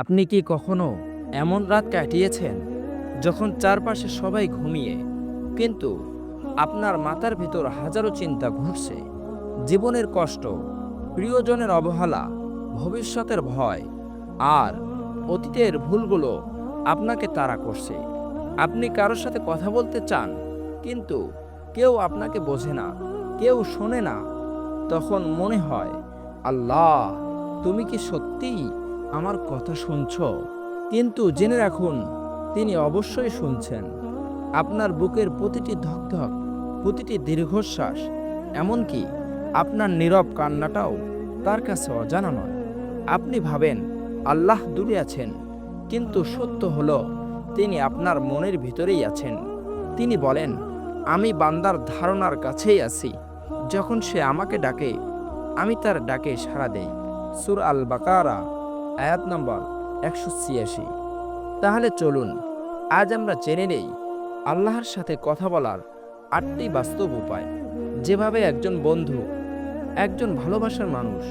আপনি কি কখনো এমন রাত কাটিয়েছেন যখন চারপাশে সবাই ঘুমিয়ে? কিন্তু আপনার মাথার ভিতর হাজারো চিন্তা ঘুরছে। জীবনের কষ্ট, প্রিয়জনের অবহেলা, ভবিষ্যতের ভয় আর অতীতের ভুলগুলো আপনাকে তাড়া করছে। আপনি কারোর সাথে কথা বলতে চান, কিন্তু কেউ আপনাকে বোঝে না, কেউ শোনে না। তখন মনে হয়, আল্লাহ, তুমি কি সত্যিই আমার কথা শুনছ? কিন্তু জেনে রাখুন, তিনি অবশ্যই শুনছেন। আপনার বুকের প্রতিটি ধকধক, প্রতিটি দীর্ঘশ্বাস, এমনকি আপনার নীরব কান্নাটাও তার কাছে অজানা নয়। আপনি ভাবেন, আল্লাহ দূরে আছেন, কিন্তু সত্য হল, তিনি আপনার মনের ভিতরেই আছেন। তিনি বলেন, আমি বান্দার ধারণার কাছেই আছি। যখন সে আমাকে ডাকে, আমি তার ডাকে সাড়া দেই। সুর আল বাকারা আয়াত নম্বর একশো ছিয়াশি। তাহলে চলুন, আজ আমরা জেনে নেই আল্লাহর সাথে কথা বলার আটটি বাস্তব উপায়। যেভাবে একজন বন্ধু, একজন ভালোবাসার মানুষ,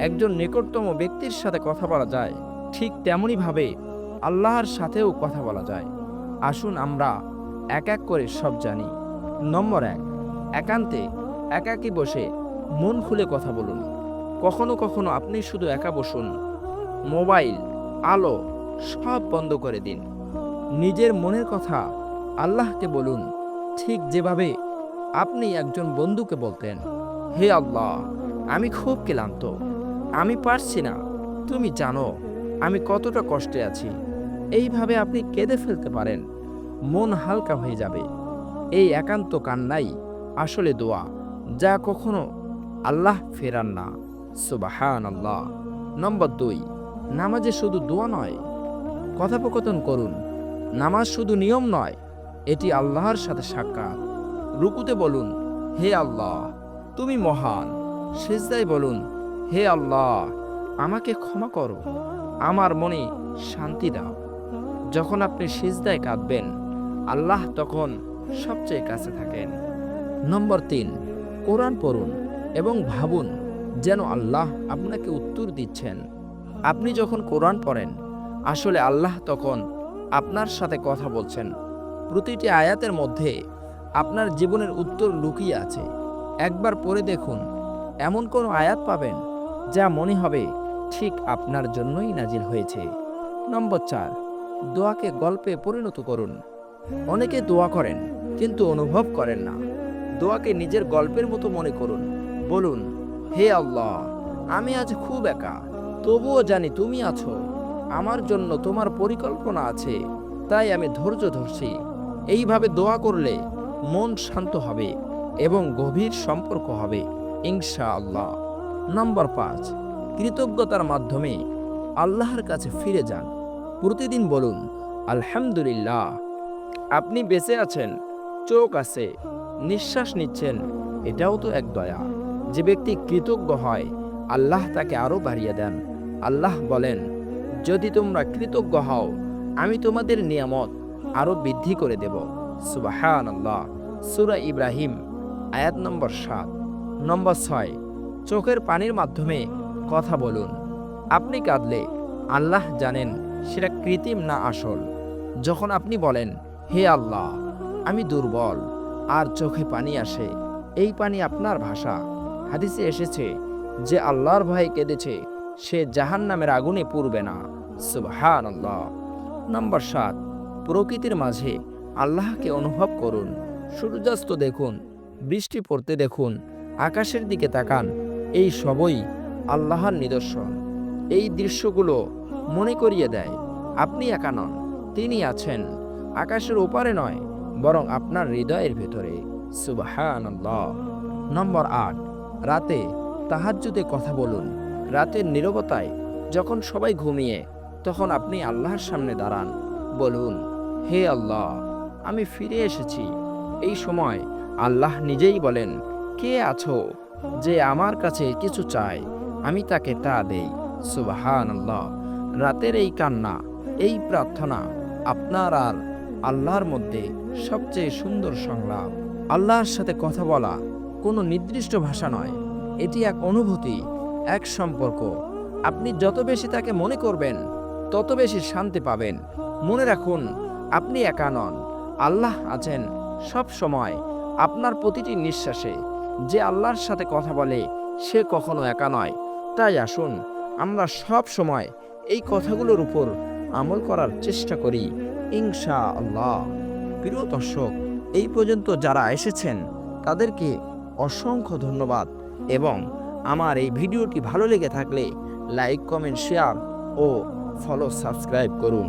একজন নিকটতম ব্যক্তির সাথে কথা বলা যায়, ঠিক তেমনইভাবে আল্লাহর সাথেও কথা বলা যায়। আসুন আমরা এক এক করে সব জানি। নম্বর এক, একান্তে একাকী বসে মন খুলে কথা বলুন। কখনো কখনো আপনি শুধু একা বসুন। মোবাইল, আলো সব বন্ধ করে দিন। নিজের মনের কথা আল্লাহকে বলুন। ঠিক যেভাবে আপনি একজন বন্ধুকে বলতেন, হে আল্লাহ, আমি খুব ক্লান্ত। আমি পারছি না। তুমি জানো, আমি কতটা কষ্টে আছি। এইভাবে আপনি কেঁদে ফেলতে পারেন। মন হালকা হয়ে যাবে। এই একান্ত কান্নাই আসলে দোয়া, যা কখনো আল্লাহ ফেরান না। সুবাহান আল্লাহ নম্বর দুই। নামাজে শুধু দোয়া নয়, কথোপকথন করুন। নামাজ শুধু নিয়ম নয়, এটি আল্লাহর সাথে সাক্ষাৎ। রুকুতে বলুন, হে আল্লাহ, তুমি মহান। সেজদায় বলুন, হে আল্লাহ, আমাকে ক্ষমা করো। আমার মনে শান্তি দাও। যখন আপনি সিজদায় কাঁদবেন, আল্লাহ তখন সবচেয়ে কাছে থাকেন। নম্বর তিন, কোরআন পড়ুন এবং ভাবুন যেন আল্লাহ আপনাকে উত্তর দিচ্ছেন। আপনি যখন কোরআন পড়েন, আসলে আল্লাহ তখন আপনার সাথে কথা বলছেন। প্রতিটি আয়াতের মধ্যে আপনার জীবনের উত্তর লুকিয়ে আছে। একবার পড়ে দেখুন, এমন কোনো আয়াত পাবেন যা মনে হবে ঠিক আপনার জন্যই নাজিল হয়েছে। নম্বর চার, দোয়াকে গল্পে পরিণত করুন। অনেকে দোয়া করেন, কিন্তু অনুভব করেন না। দোয়াকে নিজের গল্পের মতো মনে করুন। বলুন, হে আল্লাহ, আমি আজ খুব একা। তবুও জানি তুমি আছো। আমার জন্য তোমার পরিকল্পনা আছে, তাই আমি ধৈর্য ধরছি। এইভাবে দোয়া করলে মন শান্ত হবে এবং গভীর সম্পর্ক হবে ইনশা আল্লাহ নম্বর পাঁচ, কৃতজ্ঞতার মাধ্যমে আল্লাহর কাছে ফিরে যান। প্রতিদিন বলুন, আলহামদুলিল্লাহ, আপনি বেঁচে আছেন, চোখ আছে, নিঃশ্বাস নিচ্ছেন, এটাও তো এক দয়া। যে ব্যক্তি কৃতজ্ঞ হয়, আল্লাহ তাকে আরও বাড়িয়ে দেন। আল্লাহ বলেন, যদি তোমরা কৃতজ্ঞ হও, আমি তোমাদের নিয়ামত আরও বৃদ্ধি করে দেব। সুবাহান আল্লাহ সুরা ইব্রাহিম, আয়াত নম্বর সাত। নম্বর ছয়, চোখের পানির মাধ্যমে কথা বলুন। আপনি কাঁদলে আল্লাহ জানেন সেটা কৃত্রিম না আসল। যখন আপনি বলেন, হে আল্লাহ, আমি দুর্বল, আর চোখে পানি আসে, এই পানি আপনার ভাষা। হাদিসে এসেছে যে আল্লাহর ভয়ে কেঁদেছে সে জাহান নামের আগুনে পুড়বে না। সুবহান নম্বর সাত, প্রকৃতির মাঝে আল্লাহকে অনুভব করুন। সূর্যাস্ত দেখুন, বৃষ্টি পড়তে দেখুন, আকাশের দিকে তাকান, এই সবই আল্লাহর নিদর্শন। এই দৃশ্যগুলো মনে করিয়ে দেয়, আপনি একা নন, তিনি আছেন, আকাশের ওপারে নয়, বরং আপনার হৃদয়ের ভেতরে। সুবাহান নম্বর আট, রাতে তাহাজ্জুদে কথা বলুন। রাতের নীরবতায় যখন সবাই ঘুমিয়ে, তখন আপনি আল্লাহর সামনে দাঁড়ান, বলুন, হে আল্লাহ, আমি ফিরে এসেছি। এই সময় আল্লাহ নিজেই বলেন, কে আছো যে আমার কাছে কিছু চায়? আমি তাকে তা দেই। সুবাহান আল্লাহ রাতের এই কান্না, এই প্রার্থনা আপনার আর আল্লাহর মধ্যে সবচেয়ে সুন্দর সংলাপ। আল্লাহর সাথে কথা বলা কোনো নির্দিষ্ট ভাষা নয়। এটি এক অনুভূতি এক সম্পর্ক। আপনি যত বেশি তাকে মনে করবেন, তত বেশি শান্তি পাবেন। মনে রাখুন, আপনি একা নন। আল্লাহ আছেন সব সময়। আপনার প্রতিটি নিঃশ্বাসে যে আল্লাহর সাথে কথা বলে, সে কখনো একা নয়। তাই আসুন, আমরা সব সময় এই কথাগুলোর উপর আমল করার চেষ্টা করি ইনশা আল্লাহ প্রিয় দর্শক, এই পর্যন্ত যারা এসেছেন, তাদেরকে অসংখ্য ধন্যবাদ এবং আমার এই ভিডিওটি ভালো লেগে থাকলে লাইক কমেন্ট শেয়ার ও ফলো সাবস্ক্রাইব করুন।